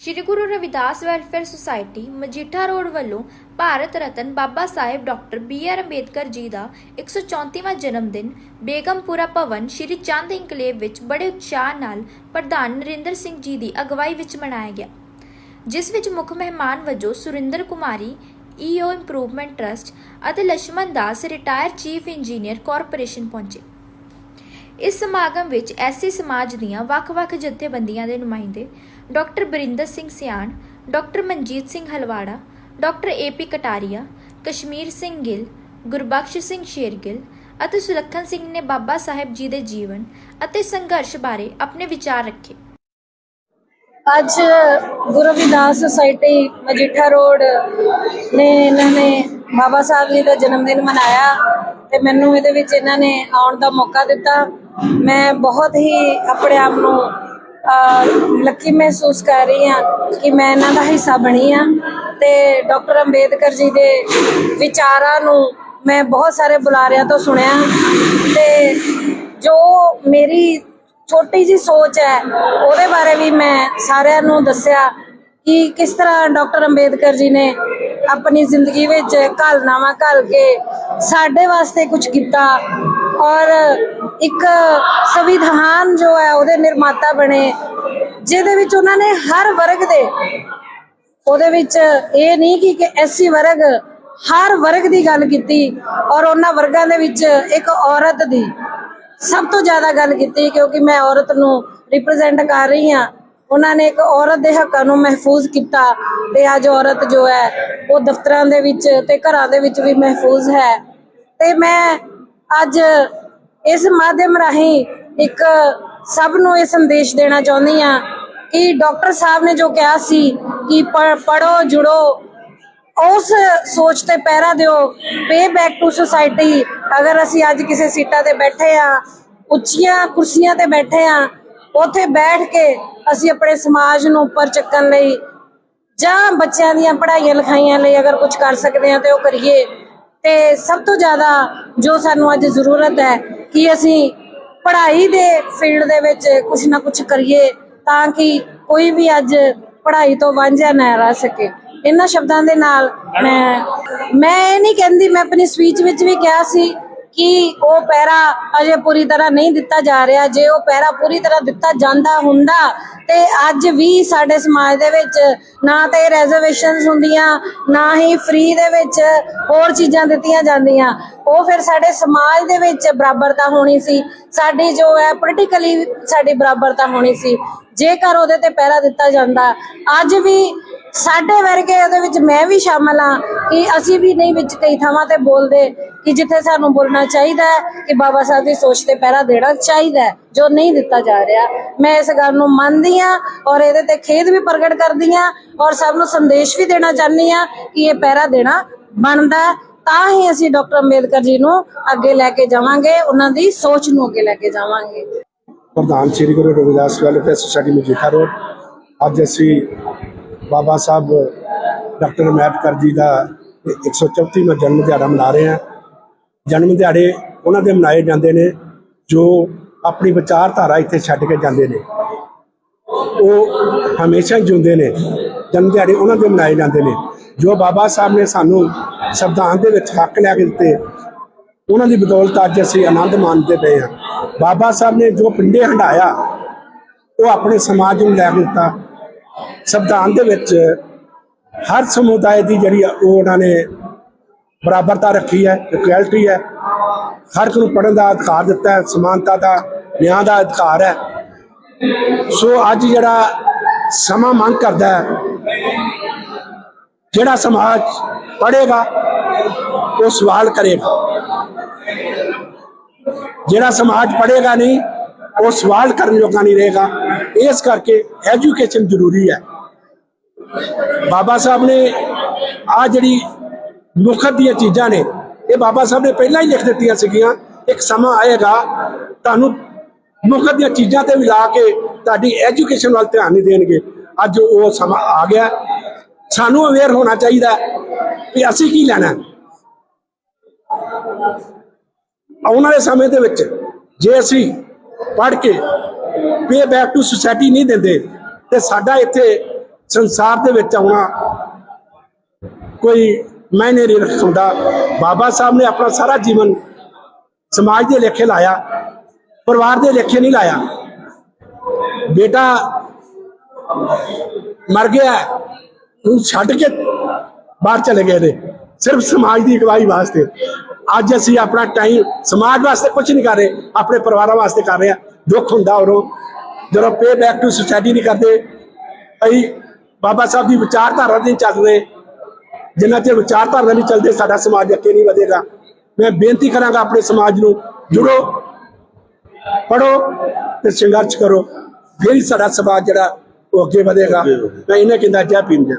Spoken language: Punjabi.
Shri Guru Ravidas welfare society, Majitha road ਵੱਲੋਂ Bharat Ratna Baba Sahib doctor B R Ambedkar ji ਦਾ 134ਵਾਂ ਜਨਮ ਦਿਨ, ਬੇਗਮਪੁਰਾ ਭਵਨ ਸ਼੍ਰੀ ਚੰਦ ਇਨਕਲੇਵ ਵਿੱਚ ਬੜੇ ਉਤਸ਼ਾਹ ਨਾਲ ਪ੍ਰਧਾਨ ਨਰਿੰਦਰ ਸਿੰਘ ਜੀ ਦੀ ਅਗਵਾਈ ਵਿੱਚ ਮਨਾਇਆ ਗਿਆ, ਜਿਸ ਵਿੱਚ ਮੁੱਖ ਮਹਿਮਾਨ ਵਜੋਂ Surinder Kumari EO improvement trust ਅਤੇ Lakshman Das retire chief engineer corporation ਪਹੁੰਚੇ। ਇਸ ਸਮਾਗਮ ਵਿੱਚ ਐਸੀ ਸਮਾਜ ਦੀਆਂ ਵੱਖ-ਵੱਖ ਜਥੇਬੰਦੀਆਂ ਦੇ ਨੁਮਾਇੰਦੇ doctor Barinder Singh Sian, doctor Manjit Singh Halwara, doctor AP Kataria, Kashmir Singh Gill, Gurbaksh Singh Shergill ਅਤੇ ਸੁਲੱਖਣ ਸਿੰਘ ਨੇ ਬਾਬਾ ਸਾਹਿਬ ਜੀ ਦੇ ਜੀਵਨ ਅਤੇ ਸੰਘਰਸ਼ ਬਾਰੇ ਆਪਣੇ ਵਿਚਾਰ ਰੱਖੇ। ਅੱਜ ਗੁਰੂ ਰਵਿਦਾਸ ਸੁਸਾਇਟੀ ਮਜੀਠਾ ਰੋਡ ਨੇ ਇਹਨਾਂ ਨੇ ਬਾਬਾ ਸਾਹਿਬ ਜੀ ਦਾ ਜਨਮ ਦਿਨ ਮਨਾਇਆ ਤੇ ਮੈਨੂੰ ਇਹਦੇ ਵਿੱਚ ਇਹਨਾਂ ਨੇ ਆਉਣ ਦਾ ਮੌਕਾ ਦਿੱਤਾ। ਮੈਂ ਬਹੁਤ ਹੀ ਆਪਣੇ ਆਪ ਨੂੰ ਲੱਕੀ ਮਹਿਸੂਸ ਕਰ ਰਹੀ ਹਾਂ ਕਿ ਮੈਂ ਇਹਨਾਂ ਦਾ ਹਿੱਸਾ ਬਣੀ ਹਾਂ ਤੇ ਡਾਕਟਰ ਅੰਬੇਦਕਰ ਜੀ ਦੇ ਵਿਚਾਰਾਂ ਨੂੰ ਮੈਂ ਬਹੁਤ ਸਾਰੇ ਬੁਲਾਰਿਆਂ ਤੋਂ ਸੁਣਿਆ ਤੇ ਜੋ ਮੇਰੀ ਛੋਟੀ ਜੀ ਸੋਚ ਹੈ, ਉਹਦੇ ਬਾਰੇ ਵੀ ਮੈਂ ਸਾਰਿਆਂ ਨੂੰ ਦੱਸਿਆ ਕਿ ਕਿਸ ਤਰ੍ਹਾਂ ਡਾਕਟਰ ਅੰਬੇਦਕਰ ਜੀ ਨੇ ਆਪਣੀ ਜ਼ਿੰਦਗੀ ਵਿੱਚ ਘਾਲਨਾਵਾ ਘਾਲ ਕੇ ਸਾਡੇ ਵਾਸਤੇ ਕੁਝ ਕੀਤਾ ਔਰ ਇੱਕ ਸੰਵਿਧਾਨ ਜੋ ਹੈ ਉਹਦੇ ਨਿਰਮਾਤਾ ਬਣੇ, ਜਿਹਦੇ ਵਿੱਚ ਉਹਨਾਂ ਨੇ ਹਰ ਵਰਗ ਦੇ, ਉਹਦੇ ਵਿੱਚ ਇਹ ਨਹੀਂ ਕਿ ਕਿ ਐਸੀ ਵਰਗ ਹਰ ਵਰਗ ਦੀ ਗੱਲ ਕੀਤੀ ਔਰ ਉਹਨਾਂ ਵਰਗਾਂ ਦੇ ਵਿੱਚ ਇੱਕ ਔਰਤ ਦੀ ਸਭ ਤੋਂ ਜ਼ਿਆਦਾ ਗੱਲ ਕੀਤੀ ਕਿਉਂਕਿ ਮੈਂ ਔਰਤ ਨੂੰ ਰਿਪਰੈਜ਼ੈਂਟ ਕਰ ਰਹੀ ਹਾਂ। ਉਹਨਾਂ ਨੇ ਇੱਕ ਔਰਤ ਦੇ ਹੱਕਾਂ ਨੂੰ ਮਹਿਫੂਜ਼ ਕੀਤਾ ਤੇ ਅੱਜ ਔਰਤ ਜੋ ਹੈ ਉਹ ਦਫ਼ਤਰਾਂ ਦੇ ਵਿੱਚ ਤੇ ਘਰਾਂ ਦੇ ਵਿੱਚ ਵੀ ਮਹਿਫੂਜ਼ ਹੈ। ਤੇ ਮੈਂ ਅੱਜ ਇਸ ਮਾਧਿਅਮ ਰਾਹੀਂ ਇੱਕ ਸਭ ਨੂੰ ਇਹ ਸੰਦੇਸ਼ ਦੇਣਾ ਚਾਹੁੰਦੀ ਹਾਂ ਕਿ ਡਾਕਟਰ ਸਾਹਿਬ ਨੇ ਜੋ ਕਿਹਾ ਸੀ ਕਿ ਪੜੋ ਜੁੜੋ, ਉਸ ਸੋਚ ਤੇ ਪਹਿਰਾ ਦਿਓ ਪੇ ਬੈਕ ਟੂ ਸੁਸਾਇਟੀ ਅਗਰ ਅਸੀਂ ਅੱਜ ਕਿਸੇ ਸੀਟਾਂ ਤੇ ਬੈਠੇ ਆ ਉੱਚੀਆਂ ਕੁਰਸੀਆਂ ਤੇ ਬੈਠੇ ਆ ਉੱਥੇ ਬੈਠ ਕੇ ਅਸੀਂ ਆਪਣੇ ਸਮਾਜ ਨੂੰ ਉੱਪਰ ਚੱਕਣ ਲਈ ਜਾਂ ਬੱਚਿਆਂ ਦੀਆਂ ਪੜ੍ਹਾਈਆਂ ਲਿਖਾਈਆਂ ਲਈ ਅਗਰ ਕੁਝ ਕਰ ਸਕਦੇ ਆ ਤੇ ਉਹ ਕਰੀਏ। ਤੇ ਸਭ ਤੋਂ ਜ਼ਿਆਦਾ ਜੋ ਸਾਨੂੰ ਅੱਜ ਜ਼ਰੂਰਤ ਹੈ ਕਿ ਅਸੀਂ ਪੜ੍ਹਾਈ ਦੇ ਫੀਲਡ ਦੇ ਵਿੱਚ ਕੁਝ ਨਾ ਕੁਝ ਕਰੀਏ ਤਾਂ ਕਿ ਕੋਈ ਵੀ ਅੱਜ ਪੜ੍ਹਾਈ ਤੋਂ ਵਾਂਝਾ ਨਾ ਰਹਿ ਸਕੇ। ਇਹਨਾਂ ਸ਼ਬਦਾਂ ਦੇ ਨਾਲ ਮੈਂ ਮੈਂ ਇਹ ਨਹੀਂ ਕਹਿੰਦੀ, ਮੈਂ ਆਪਣੀ ਸਪੀਚ ਵਿੱਚ ਵੀ ਕਿਹਾ ਸੀ ਕਿ ਉਹ ਪੈਰਾ ਅਜੇ ਪੂਰੀ ਤਰ੍ਹਾਂ ਨਹੀਂ ਦਿੱਤਾ ਜਾ ਰਿਹਾ। ਜੇ ਉਹ ਪੈਰਾ ਪੂਰੀ ਤਰ੍ਹਾਂ ਦਿੱਤਾ ਜਾਂਦਾ ਹੁੰਦਾ ਤੇ ਅੱਜ ਵੀ ਸਾਡੇ ਸਮਾਜ ਦੇ ਵਿੱਚ ਨਾ ਤਾਂ ਇਹ ਰਿਜ਼ਰਵੇਸ਼ਨਸ ਹੁੰਦੀਆਂ, ਨਾ ਹੀ ਫ੍ਰੀ ਦੇ ਵਿੱਚ ਹੋਰ ਚੀਜ਼ਾਂ ਦਿੱਤੀਆਂ ਜਾਂਦੀਆਂ। ਉਹ ਫਿਰ ਸਾਡੇ ਸਮਾਜ ਦੇ ਵਿੱਚ ਬਰਾਬਰਤਾ ਹੋਣੀ ਸੀ। ਸਾਡੀ ਜੋ ਹੈ ਪੋਲੀਟੀਕਲੀ ਸਾਡੀ ਬਰਾਬਰਤਾ ਹੋਣੀ ਸੀ। ਜੇਕਰ ਉਹਦੇ ਤੇ ਪਹਿਰਾ ਦਿੱਤਾ ਜਾਂਦਾ, ਅੱਜ ਵੀ ਸਾਡੇ ਵਰਗੇ ਉਹਦੇ ਵਿੱਚ ਮੈਂ ਵੀ ਸ਼ਾਮਲ ਹਾਂ ਕਿ ਅਸੀਂ ਵੀ ਨਹੀਂ ਵਿੱਚ ਕਈ ਥਾਵਾਂ ਤੇ ਬੋਲਦੇ ਕਿ ਜਿੱਥੇ ਸਾਨੂੰ ਬੋਲਣਾ ਚਾਹੀਦਾ ਹੈ, ਕਿ ਬਾਬਾ ਸਾਹਿਬ ਦੀ ਸੋਚ ਤੇ ਪਹਿਰਾ ਦੇਣਾ ਚਾਹੀਦਾ ਹੈ, ਜੋ ਨਹੀਂ ਦਿੱਤਾ ਜਾ ਰਿਹਾ। ਮੈਂ ਇਸ ਗੱਲ ਨੂੰ ਮੰਨਦੀ ਹਾਂ ਔਰ ਇਹਦੇ ਤੇ ਖੇਦ ਵੀ ਪ੍ਰਗਟ ਕਰਦੀ ਹਾਂ ਔਰ ਸਭ ਨੂੰ ਸੰਦੇਸ਼ ਵੀ ਦੇਣਾ ਚਾਹੁੰਦੀ ਹਾਂ ਕਿ ਇਹ ਪਹਿਰਾ ਦੇਣਾ ਬਣਦਾ ਤਾਂ ਹੀ ਅਸੀਂ ਡਾਕਟਰ ਅੰਬੇਦਕਰ ਜੀ ਨੂੰ ਅੱਗੇ ਲੈ ਕੇ ਜਾਵਾਂਗੇ, ਉਹਨਾਂ ਦੀ ਸੋਚ ਨੂੰ ਅੱਗੇ ਲੈ ਕੇ ਜਾਵਾਂਗੇ। ਪ੍ਰਧਾਨ Sri Guru Ravidas welfare society Majitha road. ਅੱਜ ਅਸੀਂ ਬਾਬਾ ਸਾਹਿਬ, ਡਾਕਟਰ ਅੰਬੇਦਕਰ ਜੀ ਦਾ 134ਵਾਂ ਜਨਮ ਦਿਹਾੜਾ ਮਨਾ ਰਹੇ ਹਾਂ। ਜਨਮ ਦਿਹਾੜੇ ਉਹਨਾਂ ਦੇ ਮਨਾਏ ਜਾਂਦੇ ਨੇ, ਜੋ ਆਪਣੀ ਵਿਚਾਰਧਾਰਾ ਇੱਥੇ ਛੱਡ ਕੇ ਜਾਂਦੇ ਨੇ। ਉਹ ਹਮੇਸ਼ਾ ਹੀ ਜਿਉਂਦੇ ਨੇ। ਜਨਮ ਦਿਹਾੜੇ ਉਹਨਾਂ ਦੇ ਮਨਾਏ ਜਾਂਦੇ ਨੇ। ਜੋ ਬਾਬਾ ਸਾਹਿਬ ਨੇ ਸਾਨੂੰ ਸੰਵਿਧਾਨ ਦੇ ਵਿੱਚ ਹੱਕ ਲੈ ਕੇ ਦਿੱਤੇ, ਉਹਨਾਂ ਦੀ ਬਦੌਲਤ ਅੱਜ ਅਸੀਂ ਆਨੰਦ ਮਾਣਦੇ ਪਏ ਹਾਂ। ਬਾਬਾ ਸਾਹਿਬ ਨੇ ਜੋ ਪਿੰਡੇ ਹੰਡਾਇਆ, ਉਹ ਆਪਣੇ ਸਮਾਜ ਨੂੰ ਲੈ ਕੇ ਦਿੱਤਾ। ਸੰਵਿਧਾਨ ਦੇ ਵਿੱਚ ਹਰ ਸਮੁਦਾਇ ਦੀ ਜਿਹੜੀ ਉਹ ਉਹਨਾਂ ਨੇ ਬਰਾਬਰਤਾ ਰੱਖੀ ਹੈ ਇਕੁਐਲਿਟੀ ਹੈ। ਹਰ ਇੱਕ ਨੂੰ ਪੜਨ ਦਾ ਅਧਿਕਾਰ ਦਿੱਤਾ ਹੈ, ਸਮਾਨਤਾ ਦਾ, ਨਿਆਂ ਦਾ ਅਧਿਕਾਰ ਹੈ। ਸੋ ਅੱਜ ਜਿਹੜਾ ਸਮਾਂ ਮੰਗ ਕਰਦਾ ਹੈ, ਜਿਹੜਾ ਸਮਾਜ ਪੜੇਗਾ ਉਹ ਸਵਾਲ ਕਰੇਗਾ। ਜਿਹੜਾ ਸਮਾਜ ਪੜੇਗਾ ਨਹੀਂ, ਉਹ ਸਵਾਲ ਕਰਨ ਯੋਗਾ ਨਹੀਂ ਰਹੇਗਾ। ਇਸ ਕਰਕੇ ਐਜੂਕੇਸ਼ਨ ਜ਼ਰੂਰੀ ਹੈ। ਬਾਬਾ ਸਾਹਿਬ ਨੇ ਆ ਜਿਹੜੀ ਮੁਖਤ ਦੀਆਂ ਚੀਜ਼ਾਂ ਨੇ, ਇਹ ਬਾਬਾ ਸਾਹਿਬ ਨੇ ਪਹਿਲਾਂ ਹੀ ਲਿਖ ਦਿੱਤੀਆਂ ਸੀਗੀਆਂ। ਇੱਕ ਸਮਾਂ ਆਏਗਾ, ਤੁਹਾਨੂੰ ਮੁਖਤ ਦੀਆਂ ਚੀਜ਼ਾਂ ਤੇ ਵੀ ਲਾ ਕੇ ਤੁਹਾਡੀ ਐਜੂਕੇਸ਼ਨ ਵੱਲ ਧਿਆਨ ਨਹੀਂ ਦੇਣਗੇ। ਅੱਜ ਉਹ ਸਮਾਂ ਆ ਗਿਆ। ਸਾਨੂੰ ਅਵੇਅਰ ਹੋਣਾ ਚਾਹੀਦਾ ਕਿ ਅਸੀਂ ਕੀ ਲੈਣਾ ਆਉਣ ਵਾਲੇ ਸਮੇਂ ਦੇ ਵਿੱਚ ਜੇ ਅਸੀਂ ਪੜ੍ਹ ਕੇ ਪੇ ਬੈਕ ਟੂ ਸੁਸਾਇਟੀ ਨਹੀਂ ਦਿੰਦੇ, ਤੇ ਸਾਡਾ ਇੱਥੇ ਸੰਸਾਰ ਦੇ ਵਿੱਚ ਆਉਣਾ ਕੋਈ ਮੈਂ ਨਹੀਂ ਰੱਖਦਾ। ਬਾਬਾ ਸਾਹਿਬ ਨੇ ਆਪਣਾ ਸਾਰਾ ਜੀਵਨ ਸਮਾਜ ਦੇ ਲੇਖੇ ਲਾਇਆ, ਪਰਿਵਾਰ ਦੇ ਲੇਖੇ ਨਹੀਂ ਲਾਇਆ। ਬੇਟਾ ਮਰ ਗਿਆ ਨੂੰ ਛੱਡ ਕੇ ਬਾਹਰ ਚਲੇ ਗਏ ਨੇ, ਸਿਰਫ ਸਮਾਜ ਦੀ ਅਗਵਾਈ ਵਾਸਤੇ। ਅੱਜ ਅਸੀਂ ਆਪਣਾ ਟਾਈਮ ਸਮਾਜ ਵਾਸਤੇ ਕੁਝ ਨਹੀਂ ਕਰ ਰਹੇ ਆਪਣੇ ਪਰਿਵਾਰਾਂ ਵਾਸਤੇ ਕਰ ਰਹੇ ਆ ਦੁੱਖ ਹੁੰਦਾ ਉਰੋਂ ਜਦੋਂ ਪੇ ਬੈਕ ਟੂ ਸੋਸਾਇਟੀ ਨਹੀਂ ਕਰਦੇ। ਅਸੀਂ ਬਾਬਾ ਸਾਹਿਬ ਦੀ ਵਿਚਾਰਧਾਰਾ ਨਹੀਂ ਚੱਲ ਰਹੇ ਜਿੰਨਾ ਚਿਰ ਵਿਚਾਰਧਾਰਾ ਨਹੀਂ ਚੱਲਦੇ ਸਾਡਾ ਸਮਾਜ ਅੱਗੇ ਨਹੀਂ ਵਧੇਗਾ। ਮੈਂ ਬੇਨਤੀ ਕਰਾਂਗਾ ਆਪਣੇ ਸਮਾਜ ਨੂੰ ਜੁੜੋ ਪੜੋ ਤੇ ਸੰਘਰਸ਼ ਕਰੋ। ਫਿਰ ਸਾਡਾ ਸਮਾਜ ਜਿਹੜਾ ਉਹ ਅੱਗੇ ਵਧੇਗਾ। ਮੈਂ ਇਹਨੇ ਕਹਿੰਦਾ ਜੈ ਭੀਮ ਜੀ